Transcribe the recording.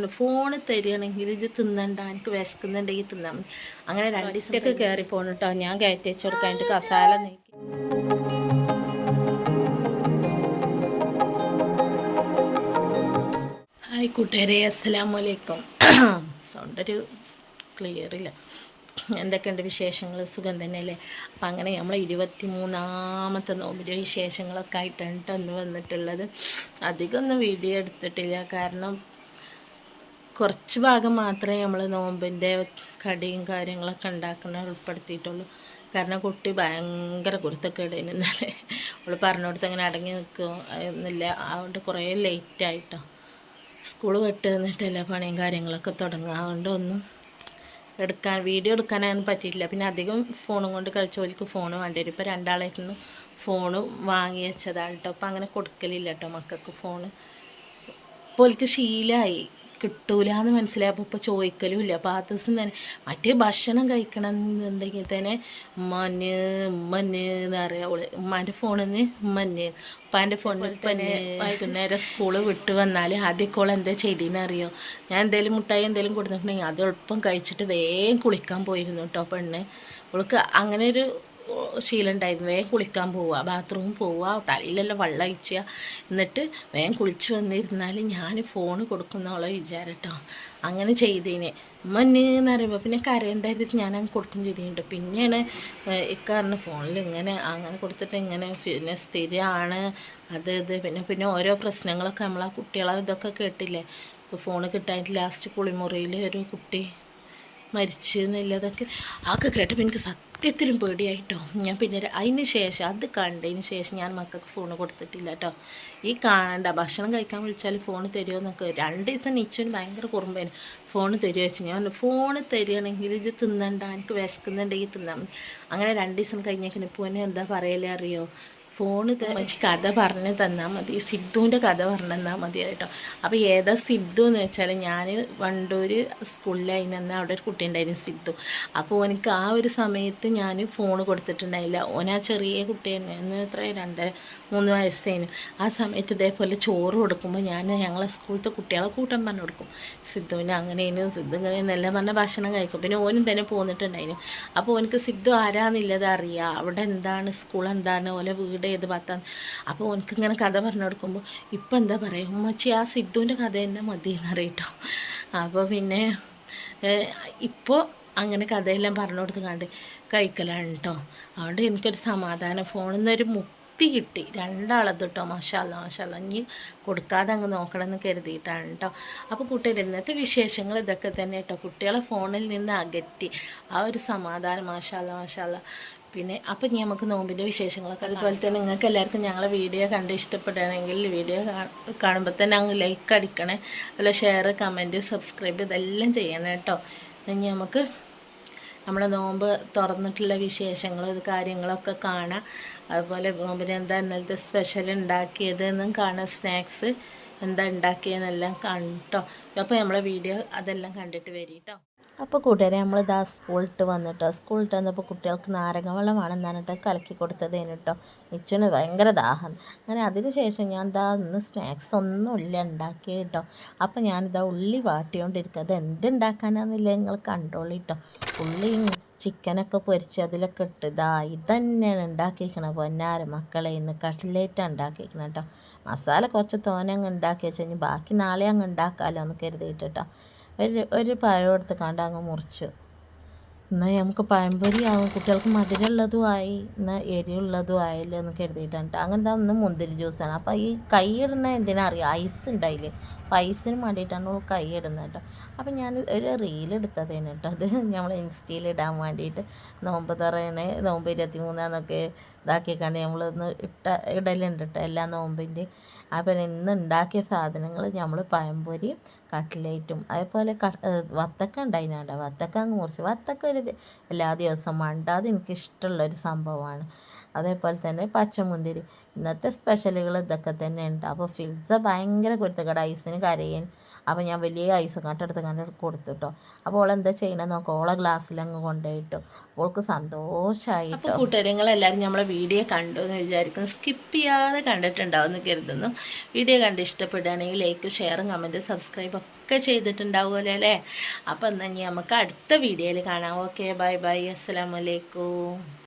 ഞാൻ ഫോണ് തരികയാണെങ്കിൽ ഇത് തിന്നണ്ട എനിക്ക് വിശക്കുന്നുണ്ടെങ്കിൽ തിന്നാൻ മതി. അങ്ങനെ രണ്ട് കയറി പോകണം കേട്ടോ ഞാൻ കയറ്റി വെച്ച് കൊടുക്കാൻ എന്റെ കസാല നീക്കി. ഹായ് കൂട്ടുകാരെ അസ്സലാമു അലൈക്കും സൗണ്ട് ഒരു ക്ലിയർ ഇല്ല എന്തൊക്കെയുണ്ട് വിശേഷങ്ങൾ സുഖം തന്നെയല്ലേ? അപ്പം അങ്ങനെ നമ്മൾ ഇരുപത്തി മൂന്നാമത്തെ നോമ്പിന്റെ വിശേഷങ്ങളൊക്കെ ആയിട്ടാണ് ഇന്ന് വന്നിട്ടുള്ളത്. അധികമൊന്നും വീഡിയോ എടുത്തിട്ടില്ല. കാരണം കുറച്ച് ഭാഗം മാത്രമേ നമ്മൾ നോമ്പിന്റെ കടിയും കാര്യങ്ങളൊക്കെ ഉണ്ടാക്കുന്ന ഉൾപ്പെടുത്തിയിട്ടുള്ളൂ. കാരണം കുട്ടി ഭയങ്കര കുരുത്തക്കേടേന് ഇന്നലെ. അവൾ പറഞ്ഞുകൊടുത്ത് അങ്ങനെ അടങ്ങി നിൽക്കുന്നില്ല അതുകൊണ്ട് കുറേ ലേറ്റായിട്ടോ സ്കൂൾ വിട്ട് നിന്നിട്ട് എല്ലാ പണിയും കാര്യങ്ങളൊക്കെ തുടങ്ങുക അതുകൊണ്ട് ഒന്നും എടുക്കാൻ വീഡിയോ എടുക്കാനൊന്നും പറ്റിയിട്ടില്ല. പിന്നെ അധികം ഫോണും കൊണ്ട് കളിച്ചവർക്ക് ഫോൺ വേണ്ടി വരും. ഇപ്പോൾ രണ്ടാളായിട്ടൊന്നും ഫോണ് വാങ്ങി വെച്ചതാണ് കേട്ടോ അങ്ങനെ കൊടുക്കലില്ല കേട്ടോ മക്കൾക്ക് ഇപ്പോൾ ഓൽക്ക് ശീലമായി കിട്ടൂല എന്ന് മനസ്സിലായപ്പോൾ ഇപ്പോൾ ചോദിക്കലും ഇല്ല. അപ്പോൾ ആ ദിവസം തന്നെ മറ്റേ ഭക്ഷണം കഴിക്കണം എന്നുണ്ടെങ്കിൽ തന്നെ ഉമ്മന് ഉമ്മന് എന്ന് പറയാം. അവൾ ഉമ്മാന്റെ ഫോണിൽ നിന്ന് ഉമ്മന്. ഉപ്പാന്റെ ഫോണിൽ തന്നെ വൈകുന്നേരം സ്കൂൾ വിട്ട് വന്നാൽ ആദ്യമൊക്കെ ഓൾ എന്താ ചെയ്തതെന്ന് അറിയോ? ഞാൻ എന്തെങ്കിലും മുട്ടായി എന്തെങ്കിലും കൊടുത്തിട്ടുണ്ടെങ്കിൽ അത് എളുപ്പം കഴിച്ചിട്ട് വേഗം കുളിക്കാൻ പോയിരുന്നു കേട്ടോ പെണ്ണ്. അവൾക്ക് അങ്ങനെ ഒരു ശീലം ഉണ്ടായിരുന്നു വേഗം കുളിക്കാൻ പോവുക ബാത്റൂമിൽ പോവുക തലയിലെല്ലാം വെള്ളം അയച്ചുക എന്നിട്ട് വേഗം കുളിച്ച് വന്നിരുന്നാൽ ഞാൻ ഫോൺ കൊടുക്കുന്നോളെ വിചാരട്ടോ. അങ്ങനെ ചെയ്തേനെ. മഞ്ഞെന്ന് പറയുമ്പോൾ പിന്നെ കരയുണ്ടായിട്ട് ഞാൻ അങ്ങ് കൊടുക്കും ചെയ്തിട്ടുണ്ട്. പിന്നെയാണ് ഇക്കാറിന് ഫോണിൽ ഇങ്ങനെ അങ്ങനെ കൊടുത്തിട്ട് ഇങ്ങനെ പിന്നെ സ്ഥിരമാണ് അത് ഇത് പിന്നെ പിന്നെ ഓരോ പ്രശ്നങ്ങളൊക്കെ നമ്മൾ ആ കുട്ടികളെ ഇതൊക്കെ കേട്ടില്ലേ? ഫോൺ കിട്ടാനായിട്ട് ലാസ്റ്റ് കുളിമുറിയിൽ ഒരു കുട്ടി മരിച്ചു എന്നുള്ളതൊക്കെ അതൊക്കെ കേട്ടപ്പോൾ എനിക്ക് സത്യത്തിലും പേടിയായിട്ടോ. ഞാൻ പിന്നെ അതിന് ശേഷം അത് കണ്ടതിന് ശേഷം ഞാൻ മക്കൾക്ക് ഫോൺ കൊടുത്തിട്ടില്ല കേട്ടോ ഈ കാണണ്ട ഭക്ഷണം കഴിക്കാൻ വിളിച്ചാൽ ഫോൺ തരുമോ എന്നൊക്കെ. രണ്ട് ദിവസം നിച്ചന് ഭയങ്കര കുറുമ്പേന് ഫോൺ തരുമോ വെച്ച് ഞാൻ ഫോൺ തരികയാണെങ്കിൽ ഇത് തിന്നണ്ട എനിക്ക് വിശക്കുന്നുണ്ടെങ്കിൽ തിന്നാൽ അങ്ങനെ രണ്ട് ദിവസം കഴിഞ്ഞേക്കിന് ഇപ്പോൾ എന്താ പറയലേ അറിയോ? ഫോണ് വെച്ച് കഥ പറഞ്ഞു തന്നാൽ മതി. സിദ്ധുവിന്റെ കഥ പറഞ്ഞു തന്നാൽ മതി കേട്ടോ. അപ്പോൾ ഏതാ സിദ്ധു എന്ന് വെച്ചാൽ ഞാൻ വണ്ടൂർ സ്കൂളിലായിരുന്നു അവിടെ ഒരു കുട്ടി ഉണ്ടായിരുന്നു സിദ്ധു. അപ്പോൾ എനിക്ക് ആ ഒരു സമയത്ത് ഞാൻ ഫോൺ കൊടുത്തിട്ടുണ്ടായില്ല. ഓൻ ആ ചെറിയ കുട്ടി തന്നെ എന്ന് എത്ര? രണ്ട് മൂന്ന് വയസ്സേനു. ആ സമയത്ത് ഇതേപോലെ ചോറ് കൊടുക്കുമ്പോൾ ഞാൻ ഞങ്ങളെ സ്കൂളത്തെ കുട്ടികളെ കൂട്ടം പറഞ്ഞു കൊടുക്കും. സിദ്ധുവിന് അങ്ങനെയാണ് സിദ്ധു ഇങ്ങനെ എന്നെല്ലാം പറഞ്ഞ ഭക്ഷണം കഴിക്കും. പിന്നെ ഓനും തന്നെ പോന്നിട്ടുണ്ടായിരുന്നു അപ്പോൾ ഓനക്ക് സിദ്ധു ആരാന്നില്ലത് അറിയാം അവിടെ എന്താണ്? സ്കൂൾ എന്താണ്? ഓലെ വീട് ഏത് ഭാഗത്താണ്? അപ്പോൾ ഓനക്ക് ഇങ്ങനെ കഥ പറഞ്ഞു കൊടുക്കുമ്പോൾ ഇപ്പം എന്താ പറയുക ഉമ്മച്ചി ആ സിദ്ധുവിന്റെ കഥ തന്നെ മതി എന്നറിയട്ടോ അപ്പോൾ പിന്നെ ഇപ്പോൾ അങ്ങനെ കഥയെല്ലാം പറഞ്ഞു കൊടുത്ത് കണ്ട് കഴിക്കലാണ് കേട്ടോ അതുകൊണ്ട് എനിക്കൊരു സമാധാനം. ഫോണിൽ നിന്നൊരു മുക്തി കിട്ടി. രണ്ടാളത് കേട്ടോ മാഷാല്ല മാഷാല്ല ഇനി കൊടുക്കാതെ അങ്ങ് നോക്കണമെന്ന് കരുതിയിട്ടാണ് കേട്ടോ അപ്പോൾ കുട്ടികൾ ഇന്നത്തെ വിശേഷങ്ങൾ ഇതൊക്കെ തന്നെ കേട്ടോ കുട്ടികളെ ഫോണിൽ നിന്ന് അകറ്റി. ആ ഒരു സമാധാനം മാഷാല്ല മാഷാല്ല പിന്നെ അപ്പം ഇനി നമുക്ക് നോമ്പിന്റെ വിശേഷങ്ങളൊക്കെ. അതുപോലെ തന്നെ നിങ്ങൾക്ക് എല്ലാവർക്കും ഞങ്ങളെ വീഡിയോ കണ്ട് ഇഷ്ടപ്പെടുകയാണെങ്കിൽ വീഡിയോ കാണുമ്പോൾ തന്നെ അങ്ങ് ലൈക്ക് അടിക്കണേ. അതുപോലെ ഷെയർ കമന്റ് സബ്സ്ക്രൈബ് ഇതെല്ലാം ചെയ്യണം കേട്ടോ ഇനി നമുക്ക് നമ്മളെ നോമ്പ് തുറന്നിട്ടുള്ള വിശേഷങ്ങളും ഇത് കാര്യങ്ങളൊക്കെ കാണാം. അതുപോലെ നോമ്പിന് എന്താ ഇന്നലത്തെ സ്പെഷ്യൽ ഉണ്ടാക്കിയത് എന്നും കാണാം. സ്നാക്സ് എന്താ ഉണ്ടാക്കിയെന്നെല്ലാം കണ്ടോ. അപ്പോൾ നമ്മളെ വീഡിയോ അതെല്ലാം കണ്ടിട്ട് വരി കേട്ടോ അപ്പോൾ കൂട്ടുകാരെ നമ്മൾ ഇതാ സ്കൂളിട്ട് വന്നിട്ടോ. സ്കൂളിട്ട് വന്നപ്പോൾ കുട്ടികൾക്ക് നാരങ്ങ വെള്ളം വേണമെന്ന് പറഞ്ഞിട്ട് കലക്കി കൊടുത്തതേനു കേട്ടോ ഇച്ചണ് ഭയങ്കര ദാഹം. അങ്ങനെ അതിന് ശേഷം ഞാൻ ഇതാ ഇന്ന് സ്നാക്സ് ഒന്നും ഇല്ല ഉണ്ടാക്കി കേട്ടോ അപ്പോൾ ഞാനിതാ ഉള്ളി വാട്ടിയോണ്ടിരിക്കുക അത് എന്തുണ്ടാക്കാനാന്നില്ല നിങ്ങൾ കണ്ടോളി കേട്ടോ ഉള്ളിയും ചിക്കനൊക്കെ പൊരിച്ച് അതിലൊക്കെ ഇട്ട് ഇതാ ഇതന്നെയാണ് ഉണ്ടാക്കിയിരിക്കണത്. പൊന്നാര മക്കളെ ഇന്ന് കട്ട്ലേറ്റാണ് ഉണ്ടാക്കിയിരിക്കണം കേട്ടോ. മസാല കുറച്ച് തോനെ അങ്ങ് ഉണ്ടാക്കി വെച്ച് കഴിഞ്ഞ് ബാക്കി നാളെ അങ്ങ് ഉണ്ടാക്കാമല്ലോ എന്ന് കരുതിയിട്ട് കേട്ടോ. ഒരു ഒരു പഴം എടുത്ത് കണ്ട് അങ്ങ് മുറിച്ചു എന്നാൽ നമുക്ക് പഴംപൊരി ആവും കുട്ടികൾക്ക് മധുരമുള്ളതും ആയി എന്നാൽ എരിവുള്ളതും ആയല്ലോ എന്ന് കരുതിയിട്ടാണ്. അങ്ങനെ എന്താ ഒന്ന് മുന്തിരി ജ്യൂസാണ്. അപ്പോൾ ഈ കൈ ഇടുന്ന എന്തിനാ അറിയാം? ഐസ് ഉണ്ടായില്ലേ? അപ്പോൾ ഐസിന് വേണ്ടിയിട്ടാണ് ഓൾ കൈ ഇടുന്നത് കേട്ടോ. അപ്പം ഞാൻ ഒരു റീൽ എടുത്തതേന് കേട്ടോ. അത് നമ്മൾ ഇൻസ്റ്റയിൽ ഇടാൻ വേണ്ടിയിട്ട്. നോമ്പ് തുറയണേ നോമ്പ് ഇരുപത്തി മൂന്നാന്നൊക്കെ ഇതാക്കിക്കണ്ട് നമ്മളൊന്ന് ഇട്ട ഇടലുണ്ട് എല്ലാ നോമ്പിന്റെ. അപ്പം ഇന്ന് ഉണ്ടാക്കിയ സാധനങ്ങൾ നമ്മൾ പഴംപൊരിയും കട്ട്ലേറ്റും അതേപോലെ ക വത്തക്ക ഉണ്ടായിനാണ്ട വത്തക്ക അങ്ങ് മുറിച്ച്. വത്തക്ക ഒരു എല്ലാ ദിവസവും മണ്ടാതെ എനിക്കിഷ്ടമുള്ള ഒരു സംഭവമാണ്. അതേപോലെ തന്നെ പച്ചമുന്തിരി. ഇന്നത്തെ സ്പെഷ്യലുകൾ ഇതൊക്കെ തന്നെ ഉണ്ട് അപ്പോൾ ഫിൽസ ഭയങ്കര കുരുത്തക്കട ഐസിന് കരയാൻ. അപ്പോൾ ഞാൻ വലിയ ഐസ് കട്ടെടുത്ത് കണ്ട് കൊടുത്തു കേട്ടോ അപ്പോൾ ഓൾ എന്താ ചെയ്യണമെന്ന് നോക്കാം ഓളെ ഗ്ലാസ്സിൽ അങ്ങ് കൊണ്ടുപോയിട്ടു. ഓൾക്ക് സന്തോഷമായി അപ്പോൾ കൂട്ടുകാരങ്ങളെല്ലാവരും നമ്മളെ വീഡിയോ കണ്ടു എന്ന് വിചാരിക്കുന്നു. സ്കിപ്പ് ചെയ്യാതെ കണ്ടിട്ടുണ്ടാവും എന്ന് കരുതുന്നു. വീഡിയോ കണ്ട് ഇഷ്ടപ്പെടുകയാണെങ്കിൽ ലൈക്ക് ഷെയറും കമന്റ് സബ്സ്ക്രൈബ് ഒക്കെ ചെയ്തിട്ടുണ്ടാവുമല്ലോ അല്ലേ? അപ്പം എന്നാൽ നമുക്ക് അടുത്ത വീഡിയോയിൽ കാണാം. ഓക്കെ ബൈ ബൈ അസ്സലാമലൈക്കും